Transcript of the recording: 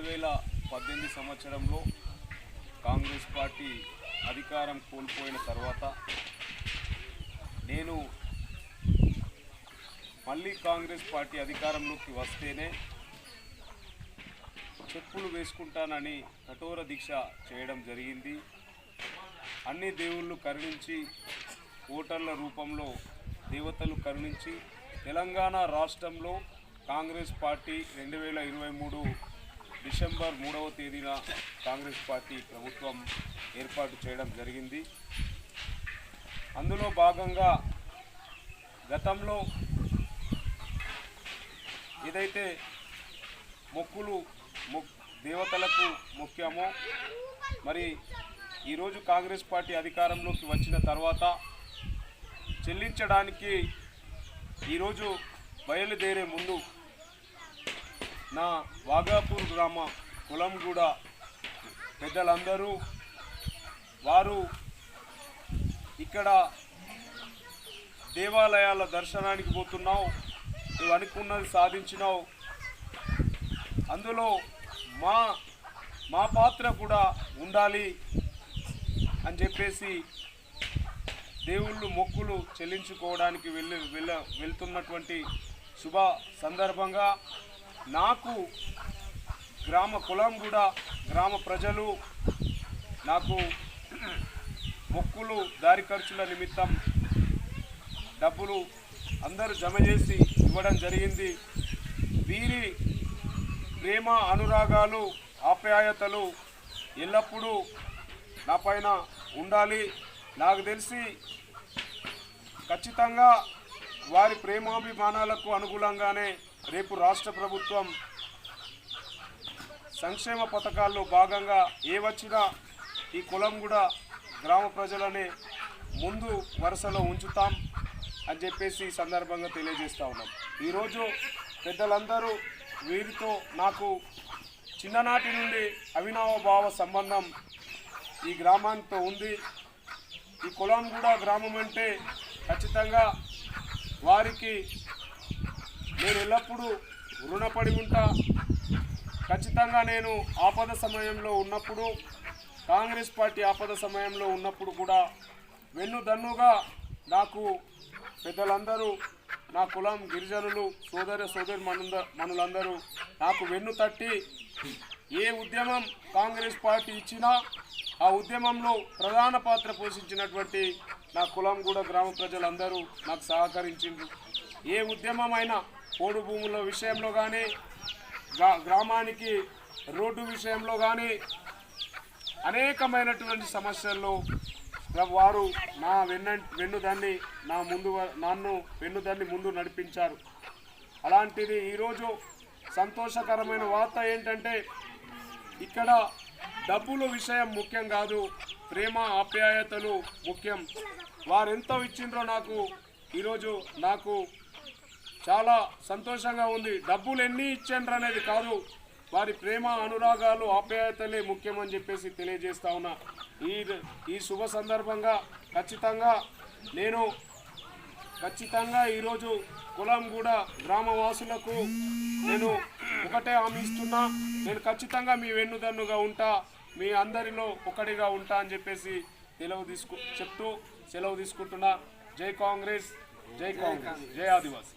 రెండు వేల పద్దెనిమిది సంవత్సరంలో కాంగ్రెస్ పార్టీ అధికారం కోల్పోయిన తర్వాత నేను మళ్ళీ కాంగ్రెస్ పార్టీ అధికారంలోకి వస్తేనే చెప్పులు వేసుకుంటానని కఠోర దీక్ష చేయడం జరిగింది. అన్ని దేవుళ్ళు కరుణించి ఓటర్ల రూపంలో దేవతలు కరుణించి తెలంగాణ రాష్ట్రంలో కాంగ్రెస్ పార్టీ రెండు వేల ఇరవై మూడు డిసెంబర్ మూడవ తేదీన కాంగ్రెస్ పార్టీ ప్రభుత్వం ఏర్పాటు చేయడం జరిగింది. అందులో భాగంగా గతంలో ఏదైతే మొక్కులు మొక్ దేవతలకు ముఖ్యమో మరి ఈరోజు కాంగ్రెస్ పార్టీ అధికారంలోకి వచ్చిన తర్వాత చెల్లించడానికి ఈరోజు బయలుదేరే ముందు నా వాగాపూర్ గ్రామ కులంగూడ పెద్దలందరూ వారు ఇక్కడ దేవాలయాల దర్శనానికి పోతున్నావు నువ్వు అనుకున్నది సాధించినావు. అందులో మా మా పాత్ర కూడా ఉండాలి అని చెప్పేసి దేవుళ్ళు మొక్కులు చెల్లించుకోవడానికి వెళ్ళి వెళ్ళ వెళ్తున్నటువంటి శుభ సందర్భంగా నాకు గ్రామ కులం కూడా గ్రామ ప్రజలు నాకు మొక్కులు దారి ఖర్చుల నిమిత్తం డబ్బులు అందరూ జమ చేసి ఇవ్వడం జరిగింది. వీరి ప్రేమ అనురాగాలు ఆప్యాయతలు ఎల్లప్పుడూ నా పైన ఉండాలి. నాకు తెలిసి ఖచ్చితంగా వారి ప్రేమాభిమానాలకు అనుగుణంగానే రేపు రాష్ట్ర ప్రభుత్వం సంక్షేమ పథకాల్లో భాగంగా ఏ వచ్చినా ఈ కులం కూడా గ్రామ ప్రజలనే ముందు వరుసలో ఉంచుతాం అని చెప్పేసి ఈ సందర్భంగా తెలియజేస్తా ఉన్నాం. ఈరోజు పెద్దలందరూ వీరితో నాకు చిన్ననాటి నుండి అవినావ భావ సంబంధం ఈ గ్రామాంతో ఉంది. ఈ కులం కూడా గ్రామం అంటే ఖచ్చితంగా వారికి నేను ఎల్లప్పుడూ రుణపడి ఉంటా. ఖచ్చితంగా నేను ఆపద సమయంలో ఉన్నప్పుడు కాంగ్రెస్ పార్టీ ఆపద సమయంలో ఉన్నప్పుడు కూడా వెన్నుదన్నుగా నాకు పెద్దలందరూ నా కులం గిరిజనులు సోదర సోదరి మనులందరూ నాకు వెన్ను తట్టి ఏ ఉద్యమం కాంగ్రెస్ పార్టీ ఇచ్చినా ఆ ఉద్యమంలో ప్రధాన పాత్ర పోషించినటువంటి నా కులం కూడా గ్రామ ప్రజలందరూ నాకు సహకరించిండ్రు. ఏ ఉద్యమం అయినా పోడు భూముల విషయంలో కానీ గ్రా గ్రామానికి రోడ్డు విషయంలో కానీ అనేకమైనటువంటి సమస్యల్లో వారు నా వెన్న వెన్నుదాన్ని నా ముందు నన్ను వెన్నుదాన్ని ముందు నడిపించారు. అలాంటిది ఈరోజు సంతోషకరమైన వార్త ఏంటంటే ఇక్కడ డబ్బుల విషయం ముఖ్యం కాదు ప్రేమ ఆప్యాయతలు ముఖ్యం. వారెంత ఇచ్చిండ్రో నాకు ఈరోజు నాకు చాలా సంతోషంగా ఉంది. డబ్బులు ఎన్ని ఇచ్చేండ్రు అనేది కాదు. వారి ప్రేమ అనురాగాలు ఆప్యాయతలే ముఖ్యమని చెప్పేసి తెలియజేస్తా ఉన్నా. ఈ ఈ శుభ సందర్భంగా ఖచ్చితంగా నేను ఖచ్చితంగా ఈరోజు కులం కూడా గ్రామవాసులకు నేను ఒకటే హామీ ఇస్తున్నా. నేను ఖచ్చితంగా మీ వెన్నుదన్నుగా ఉంటా. మీ అందరిలో ఒకటిగా ఉంటా అని చెప్పేసి సెలవు తీసుకు చెప్తూ సెలవు తీసుకుంటున్నా. జై కాంగ్రెస్. జై కాంగ్రెస్ జై ఆదివాసి